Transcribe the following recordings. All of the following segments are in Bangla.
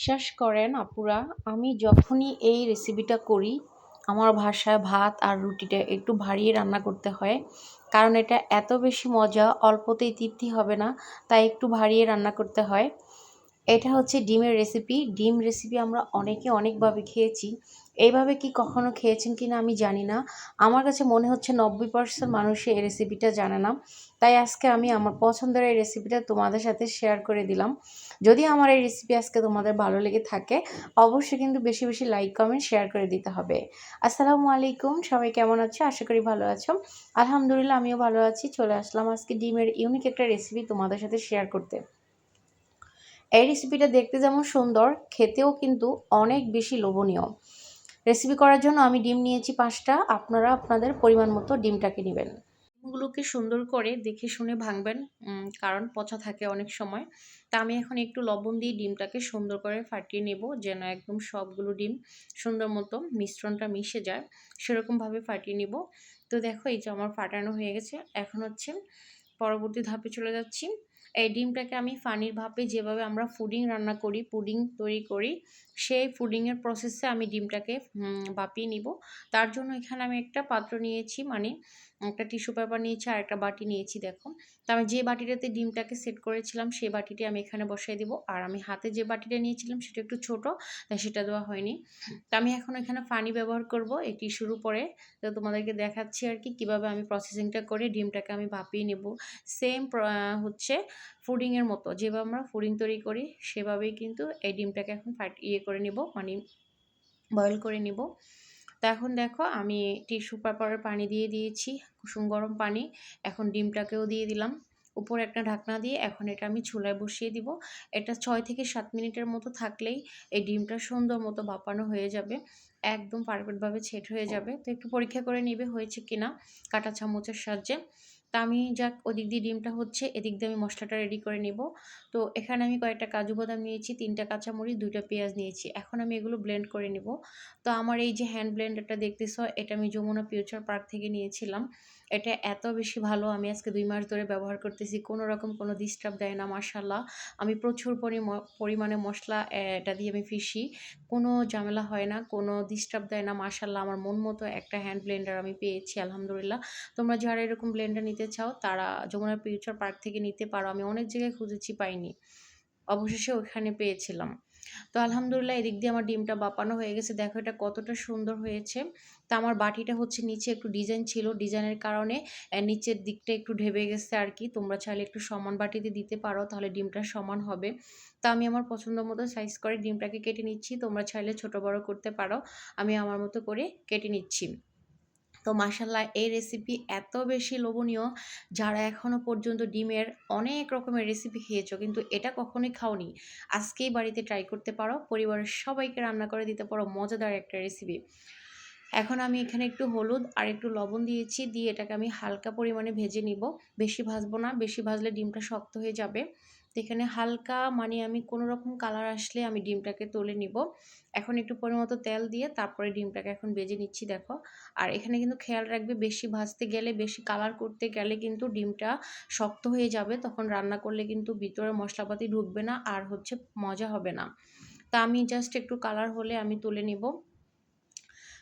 বিশ্বাস করেন আপুরা, আমি যখনই এই রেসিপিটা করি, আমার ভাষায় ভাত আর রুটিটা একটু ভারিয়ে রান্না করতে হয়। কারণ এটা এত বেশি মজা, অল্পতেই তৃপ্তি হবে না, তাই একটু ভারিয়ে রান্না করতে হয়। এটা হচ্ছে ডিমের রেসিপি ডিম রেসিপি আমরা অনেকে অনেকভাবে খেয়েছি। এইভাবে কি কখনো খেয়েছেন কি না আমি জানি না। আমার কাছে মনে হচ্ছে নব্বই পার্সেন্ট মানুষই এই রেসিপিটা জানে না। তাই আজকে আমি আমার পছন্দের এই রেসিপিটা তোমাদের সাথে শেয়ার করে দিলাম। যদি আমার এই রেসিপি আজকে তোমাদের ভালো লেগে থাকে, অবশ্যই কিন্তু বেশি বেশি লাইক কমেন্ট শেয়ার করে দিতে হবে। আসসালামু আলাইকুম, সবাই কেমন আছো? আশা করি ভালো আছো। আলহামদুলিল্লাহ, আমিও ভালো আছি। চলে আসলাম আজকে ডিমের ইউনিক একটা রেসিপি তোমাদের সাথে শেয়ার করতে। এই রেসিপিটা দেখতে যেমন সুন্দর, খেতেও কিন্তু অনেক বেশি লোভনীয়। রেসিপি করার জন্য আমি ডিম নিয়েছি পাঁচটা। আপনারা আপনাদের পরিমাণ মতো ডিমটাকে নেবেন। ডিমগুলোকে সুন্দর করে দেখে শুনে ভাঙবেন কারণ পচা থাকে অনেক সময়। তা আমি এখন একটু লবণ দিয়ে ডিমটাকে সুন্দর করে ফাটিয়ে নেব, যেন একদম সবগুলো ডিম সুন্দর মতো মিশ্রণটা মিশে যায়। সেরকমভাবে ফাটিয়ে নেব। তো দেখো, এই যে আমার ফাটানো হয়ে গেছে। এখন হচ্ছে পরবর্তী ধাপে চলে যাচ্ছি। এই ডিমটাকে আমি ফানির ভাপে যেভাবে আমরা ফুডিং রান্না করি, পুডিং তৈরি করি, সেই ফুডিংয়ের প্রসেসে আমি ডিমটাকে বাপিয়ে নিব। তার জন্য এখানে আমি একটা পাত্র নিয়েছি মানে একটা টিস্যু পেপার নিয়েছি আর একটা বাটি নিয়েছি, দেখো। তো আমি যে বাটিটাতে ডিমটাকে সেট করেছিলাম সেই বাটিটি আমি এখানে বসাই দিব। আর আমি হাতে যে বাটিটা নিয়েছিলাম, সেটা একটু ছোট, তাই সেটা দেওয়া হয়নি। তো আমি এখন এখানে ফানি ব্যবহার করব এই টিস্যুর উপরে। তো তোমাদেরকে দেখাচ্ছি আর কি, কীভাবে আমি প্রসেসিংটা করে ডিমটাকে আমি ভাপিয়ে নেব। সেম হচ্ছে ফুডিংয়ের মতো। যেভাবে আমরা ফুডিং তৈরি করি, সেভাবেই কিন্তু এই ডিমটাকে এখন ফাট ইয়ে করে নিব মানে বয়েল করে নিব। তো এখন দেখো, আমি টিস্যু পেপারের পানি দিয়ে দিয়েছি, কুসুম গরম পানি। এখন ডিমটাকেও দিয়ে দিলাম। উপরে একটা ঢাকনা দিয়ে এখন এটা আমি চুলায় বসিয়ে দিব। এটা ছয় থেকে সাত মিনিটের মতো থাকলেই এই ডিমটা সুন্দর মতো বাপানো হয়ে যাবে। একদম পারফেক্টভাবে ছেট হয়ে যাবে। তো একটু পরীক্ষা করে নিবে হয়েছে কিনা, কাটা চামচের সাহায্যে। তা আমি যাক, ওদিক দিয়ে ডিমটা হচ্ছে, এদিক দিয়ে আমি মশলাটা রেডি করে নেব। তো এখানে আমি কয়েকটা কাজু বাদাম নিয়েছি, তিনটা কাঁচামরিচ, দুইটা পেঁয়াজ নিয়েছি। এখন আমি এগুলো ব্লেন্ড করে নেব। তো আমার এই যে হ্যান্ড ব্লেন্ডারটা দেখতেছ, এটা আমি যমুনা ফিউচার পার্ক থেকে নিয়েছিলাম। এটা এত বেশি ভালো, আমি আজকে দুই মাস ধরে ব্যবহার করতেছি, কোনো রকম কোনো ডিস্টার্ব দেয় না মার্শাল্লাহ আমি প্রচুর পরিমাণে মশলা এটা দিয়ে আমি ফিসি কোনো ঝামেলা হয় না, কোনো ডিস্টার্ব দেয় না মার্শাল্লাহ আমার মন মতো একটা হ্যান্ড ব্লেন্ডার আমি পেয়েছি, আলহামদুলিল্লাহ। তোমরা যারা এরকম ব্লেন্ডার নিতে চাও, তারা যমুনা ফিউচার পার্ক থেকে নিতে পারো, আমি অনেক জায়গায় খুঁজেছি, পাইনি। অবশেষে ওখানে পেয়েছিলাম। তো আলহামদুলিল্লাহ এদিক দিয়ে আমার ডিমটা বাপানো হয়ে গেছে। দেখো এটা কতটা সুন্দর হয়েছে। তা আমার বাটিটা হচ্ছে নিচে একটু ডিজাইন ছিল। ডিজাইনের কারণে নিচের দিকটা একটু ঢেবে গেছে আর কি। তোমরা চাইলে একটু সমান বাটিতে দিতে পারো, তাহলে ডিমটা সমান হবে। তা আমি আমার পছন্দ মতো সাইজ করে ডিমটাকে কেটে নিচ্ছি। তোমরা চাইলে ছোট বড় করতে পারো। আমি আমার মতো করে কেটে নিচ্ছি। তো মাসাল্লাহ এই রেসিপি এত বেশি লোভনীয় যারা এখনও পর্যন্ত ডিমের অনেক রকমের রেসিপি খেয়েছো কিন্তু এটা কখনোই খাওনি। আজকেই বাড়িতে ট্রাই করতে পারো, পরিবারের সবাইকে রান্না করে দিতে পারো, মজাদার একটা রেসিপি এখন আমি এখানে একটু হলুদ আর একটু লবণ দিয়েছি, দিয়ে এটাকে আমি হালকা পরিমাণে ভেজে নিব। বেশি ভাজবো না, বেশি ভাজলে ডিমটা শক্ত হয়ে যাবে। তো এখানে হালকা মানে আমি কোনো রকম কালার আসলে আমি ডিমটাকে তুলে নিব। এখন একটু পরিমতো তেল দিয়ে তারপরে ডিমটাকে এখন বেজে নিচ্ছি, দেখো। আর এখানে কিন্তু খেয়াল রাখবে, বেশি ভাজতে গেলে, বেশি কালার করতে গেলে কিন্তু ডিমটা শক্ত হয়ে যাবে। তখন রান্না করলে কিন্তু ভিতরে মশলাপাতি ঢুকবে না, আর হচ্ছে মজা হবে না। তা আমি জাস্ট একটু কালার হলে আমি তুলে নিব।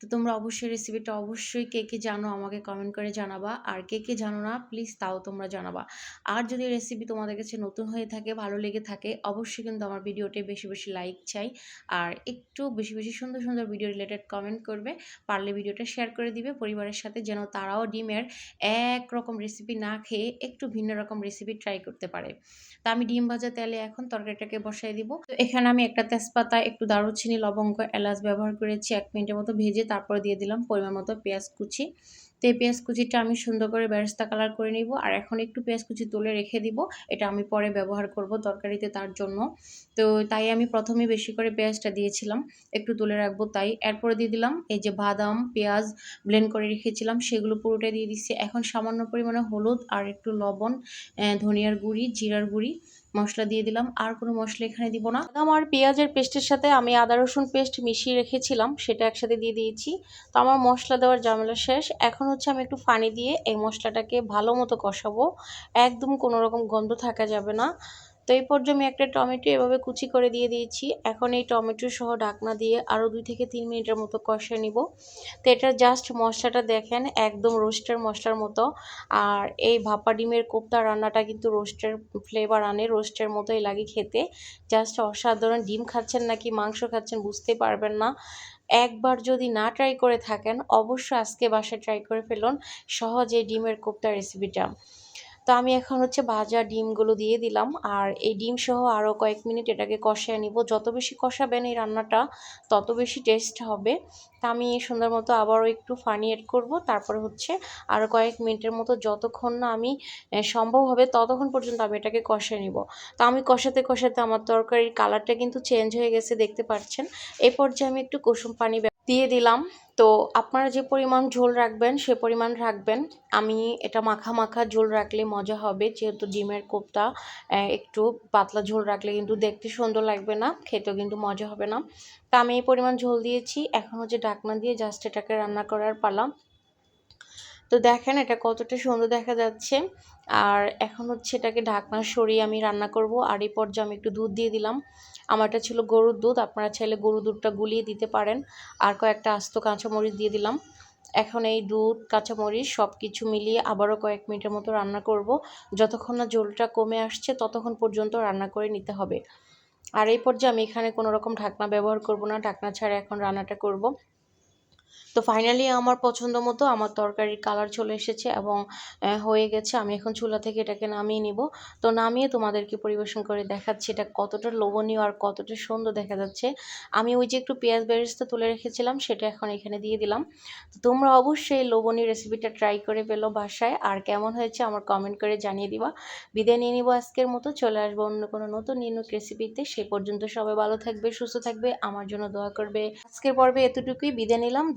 তো তোমরা অবশ্যই রেসিপিটা অবশ্যই কে কে জানো আমাকে কমেন্ট করে জানাবা। আর কে কে জানো না প্লিজ তাও তোমরা জানাবা। আর যদি রেসিপি তোমাদের কাছে নতুন হয়ে থাকে, ভালো লেগে থাকে, অবশ্যই কিন্তু আমার ভিডিওতে বেশি বেশি লাইক চাই। আর একটু বেশি বেশি সুন্দর সুন্দর ভিডিও রিলেটেড কমেন্ট করবে, পারলে ভিডিওটা শেয়ার করে দিবে, পরিবারের সাথে যেন তারাও ডিমের এক রকম রেসিপি না খেয়ে একটু ভিন্ন রকম রেসিপি ট্রাই করতে পারে। তা আমি ডিম ভাজা তেলে এখন তরকারিটাকে বসাই দিব। তো এখানে আমি একটা তেজপাতা, একটু দারুচিনি, লবঙ্গ, এলাচ ব্যবহার করেছি, এক মিনিটের মতো ভেজে তারপরে দিয়ে দিলাম পরিমাণ মতো পেঁয়াজ কুচি। তো এই পেঁয়াজ কুচিটা আমি সুন্দর করে ব্যবস্থা কালার করে নিব আর এখন একটু পেঁয়াজ কুচি তুলে রেখে দিব। এটা আমি পরে ব্যবহার করব তরকারিতে তার জন্য। তো তাই আমি প্রথমে বেশি করে পেঁয়াজটা দিয়েছিলাম, একটু তুলে রাখব তাই। এরপরে দিয়ে দিলাম এই যে বাদাম, পেঁয়াজ ব্লেন্ড করে রেখেছিলাম, সেগুলো পুরোটাই দিয়ে দিচ্ছি। এখন সামান্য পরিমাণে হলুদ আর একটু লবণ ধনিয়ার গুঁড়ি, জিরার গুঁড়ি মশলা দিয়ে দিলাম। আর কোনো মশলা এখানে দিব না। আমার পেঁয়াজের পেস্টের সাথে আমি আদা, রসুন পেস্ট মিশিয়ে রেখেছিলাম, সেটা একসাথে দিয়ে দিয়েছি। তো আমার মশলা দেওয়ার ঝামেলা শেষ। এখন হচ্ছে আমি একটু পানি দিয়ে এই মশলাটাকে ভালো মতো কষাবো। একদম কোনো রকম গন্ধ থাকা যাবে না। তো এই পর্যায়ে আমি একটা টমেটো এভাবে কুচি করে দিয়ে দিয়েছি। এখন এই টমেটো সহ ঢাকনা দিয়ে আরও দুই থেকে তিন মিনিটের মতো কষে নিব। তো এটা জাস্ট মশলাটা দেখেন, একদম রোস্টের মশলার মতো। আর এই ভাপা ডিমের কোপ্তা রান্নাটা কিন্তু রোস্টের ফ্লেভার আনে রোস্টের মতোই লাগে খেতে। জাস্ট অসাধারণ। ডিম খাচ্ছেন নাকি মাংস খাচ্ছেন বুঝতে পারবেন না। একবার যদি না ট্রাই করে থাকেন, অবশ্যই আজকে বাসায় ট্রাই করে ফেলুন। সহজে ডিমের কোপ্তা রেসিপিটা তো আমি এখন হচ্ছে ভাজা ডিমগুলো দিয়ে দিলাম। আর এই ডিম সহ আরও কয়েক মিনিট এটাকে কষিয়ে নিব। যত বেশি কষাবেন এই রান্নাটা, তত বেশি টেস্ট হবে। তা আমি সুন্দর মতো আবারও একটু ফানি এড করব। তারপরে হচ্ছে আরও কয়েক মিনিটের মতো যতক্ষণ না আমি সম্ভব হবে ততক্ষণ পর্যন্ত আমি এটাকে কষিয়ে নিব। তো আমি কষাতে কষাতে আমার তরকারির কালারটা কিন্তু চেঞ্জ হয়ে গেছে, দেখতে পাচ্ছেন। এই পর্যায়ে আমি একটু কুসুম পানি দিয়ে দিলাম। তো আপনারা যে পরিমাণ ঝোল রাখবেন, সে পরিমাণ রাখবেন। আমি এটা মাখা মাখা ঝোল রাখলে মজা হবে, যেহেতু ডিমের কোপ্তা একটু পাতলা ঝোল রাখলে কিন্তু দেখতে সুন্দর লাগবে না, খেতেও কিন্তু মজা হবে না। তা আমি এই পরিমাণ ঝোল দিয়েছি, এখন হচ্ছে ঢাকনা দিয়ে জাস্ট এটাকে রান্না করার পালাম তো দেখেন এটা কতটা সুন্দর দেখা যাচ্ছে। আর এখন হচ্ছে এটাকে ঢাকনা সরিয়ে আমি রান্না করব। আর এই পর্যায়ে আমি একটু দুধ দিয়ে দিলাম। আমারটা ছিল গরুর দুধ, আপনারা চাইলে গরুর দুধটা গুলিয়ে দিতে পারেন। আর কয়েকটা আস্ত কাঁচামরিচ দিয়ে দিলাম। এখন এই দুধ, কাঁচামরিচ সব কিছু মিলিয়ে আবারও কয়েক মিনিটের মতো রান্না করব। যতক্ষণ না জলটা কমে আসছে, ততক্ষণ পর্যন্ত রান্না করে নিতে হবে। আর এই পর্যায়ে আমি এখানে কোনো রকম ঢাকনা ব্যবহার করব না। ঢাকনা ছাড়া এখন রান্নাটা করব। তো ফাইনালি আমার পছন্দ মতো আমার তরকারির কালার চলে এসেছে এবং হয়ে গেছে। আমি এখন চুলা থেকে এটাকে নামিয়ে নিব। তো নামিয়ে তোমাদেরকে পরিবেশন করে দেখাচ্ছি এটা কতটা লোভনীয় আর কতটা সুন্দর দেখা যাচ্ছে। আমি ওই যে একটু পেঁয়াজ বেরেস্তা তুলে রেখেছিলাম, সেটা এখন এখানে দিয়ে দিলাম। তোমরা অবশ্যই লোভনীয় রেসিপিটা ট্রাই করে পেল বাসায়। আর কেমন হয়েছে আমার কমেন্ট করে জানিয়ে দিবা। বিদায় নিয়ে নিব আজকের মতো। চলে আসব অন্য কোনো নতুন নিউক রেসিপিতে সে পর্যন্ত সবাই ভালো থাকবে, সুস্থ থাকবে। আমার জন্য দোয়া করবে। আজকের পর্বে এতটুকুই। বিদায় নিলাম।